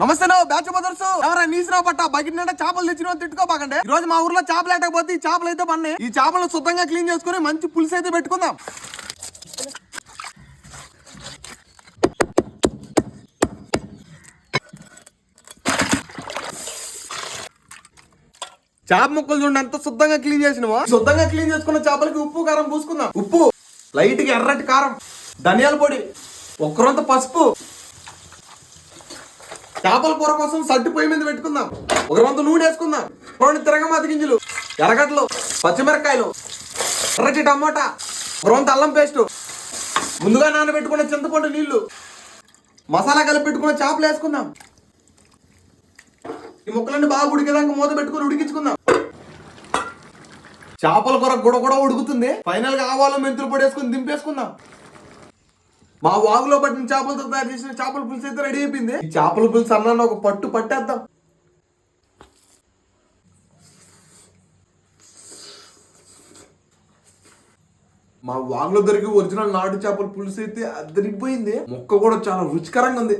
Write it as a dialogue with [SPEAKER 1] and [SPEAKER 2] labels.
[SPEAKER 1] నమస్తే no batch brothers ఎవరైనా నీసిన పట్ట బకెట్ నిండా చేపలు తెచ్చిన తిట్టుకోబాకండి ఈ రోజు మా ఊర్లో చేపలు ఎట్టకపోతే ఈ చేపలు అయితే పన్నాయి ఈ చేపలను శుద్ధంగా క్లీన్ చేసుకుని మంచి పులుసు అయితే పెట్టుకుందాం. చేప ముక్కలు చూడండి ఎంత శుద్ధంగా క్లీన్ చేసినవా. శుద్ధంగా క్లీన్ చేసుకున్న చేపలకి ఉప్పు కారం పూసుకుందాం. ఉప్పు. లైట్గా ఎర్రటి కారం. ధనియాల పొడి. ఒక్కరంత పసుపు. చేపల కూర కోసం సట్టు పొయ్యి మీద పెట్టుకుందాం. ఒక వంద నూనె వేసుకుందాం. రెండు తిరగమాతి గింజలు ఎర్రగడ్డలు పచ్చిమిరపకాయలు ఎర్రటి టమాటా ఒక అల్లం పేస్ట్ ముందుగా నానబెట్టుకున్న చింతపండు నీళ్ళు మసాలా కలిపి పెట్టుకున్న చేపలు వేసుకుందాం. ఈ ముక్కలన్నీ బాగా ఉడికేదాకా మూత పెట్టుకుని ఉడికించుకుందాం. చేపల కూర గుడ కూడా ఉడుకుతుంది. ఫైనల్గా ఆవాలు మెంతులు పొడి వేసుకుని దింపేసుకుందాం. మా వాగులో పట్టిన చేపలతో తయారు చేసిన చేపల పులుసు అయితే రెడీ అయిపోయింది. ఈ చేపల పులుసు అన్నాను ఒక పట్టు పట్టేద్దాం. మా వాగులో దొరికి ఒరిజినల్ నాటు చేపల పులుసు అయితే అద్దరిపోయింది మొక్క కూడా చాలా రుచికరంగా ఉంది.